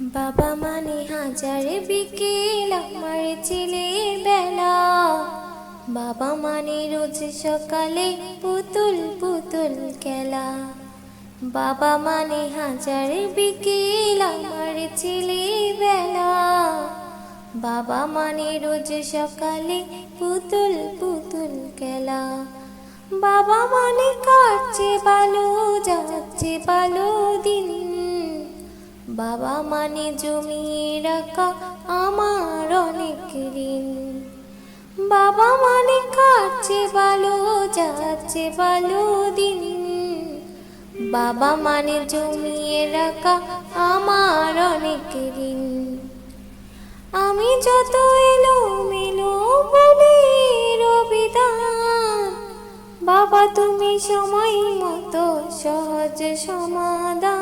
বাবা মানে হাজার বিকেল, আমার ছেলের বেলা। বাবা মানে রোজ সকালে পুতুল পুতুল খেলা। বাবা মানে হাজার বিকেল, আমার ছেলের বেলা। বাবা মানে রোজ সকালে পুতুল পুতুল খেলা। বাবা মানে কাটছে ভালো যাচ্ছে ভালো দিন বাবা মানে জমিয়ে রাখা আমার অনেক ঋণ। বাবা মানে কাটছে ভালো যাচ্ছে ভালো দিন। বাবা মানে জমিয়ে রাখা আমার অনেক ঋণ। আমি যত এলো মেলো বলে রবিদান বাবা তুমি সময় মতো সহজ সমাধান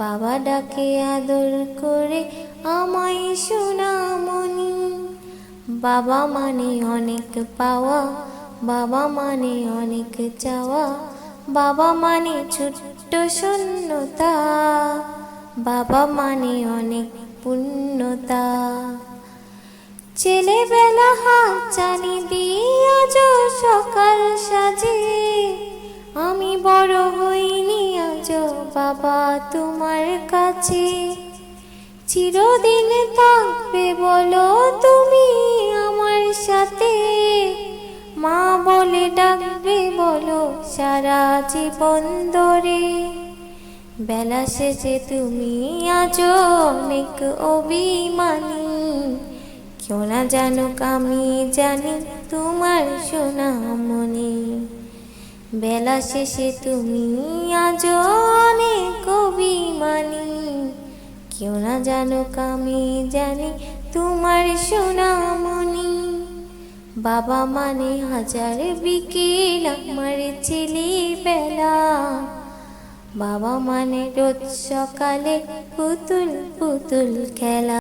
বাবা ডাকে আদর করে, আমায় সোনামণি বাবা মানে অনেক পাওয়া, বাবা মানে অনেক চাওয়া, বাবা মানে ছোট্ট শূন্যতা, বাবা মানে অনেক পূর্ণতা ছেলেবেলা হাত চালি দিয়ে আজ সকাল সাজে। বাবা তোমার কাছে। চিরদিন থাকবে বলো তুমি আমার সাথে। মা বলে ডাকবে বলো সারা জীবন ধরে। বেলা শেষে তুমি আজ অনেক অভিমানী। কেউ না জানুক আমি জানি তোমার সোনামণি। বেলা শেষে তুমি আজ কেউ না জানো আমি জানি তোমার সোনামণি। বাবা মানে হাজার বিকেল আমার ছেলে বেলা বাবা মানে রোজ সকালে পুতুল পুতুল খেলা।